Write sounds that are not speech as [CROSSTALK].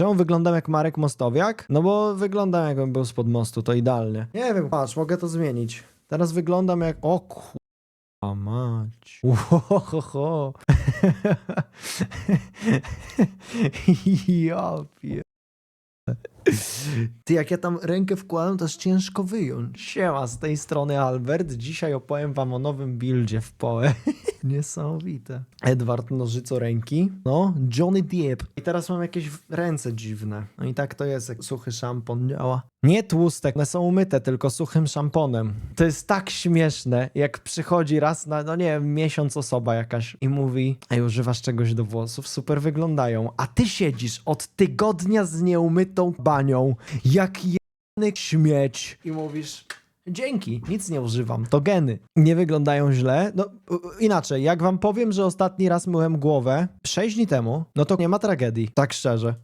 Czemu wyglądam jak Marek Mostowiak? No bo wyglądam jakbym był spod mostu, to idealnie. Nie wiem, patrz, mogę to zmienić. Teraz wyglądam jak... O kurwa mać. Uhohoho. [LAUGHS] ja pier... Ty, jak ja tam rękę wkładam, to jest ciężko wyjąć. Siema, z tej strony Albert. Dzisiaj opowiem wam o nowym buildzie w Poe. Niesamowite. Edward nożyco ręki. No, Johnny Depp. I teraz mam jakieś ręce dziwne. No i tak to jest, jak suchy szampon działa. Nie tłuste, one są umyte, tylko suchym szamponem. To jest tak śmieszne, jak przychodzi raz na, no nie wiem, miesiąc osoba jakaś i mówi, ej, używasz czegoś do włosów, super wyglądają, a ty siedzisz od tygodnia z nieumytą banią, jak jany śmieć i mówisz... Dzięki, nic nie używam, to geny. Nie wyglądają źle. No inaczej, jak wam powiem, że ostatni raz myłem głowę 6 dni temu, no to nie ma tragedii, tak szczerze.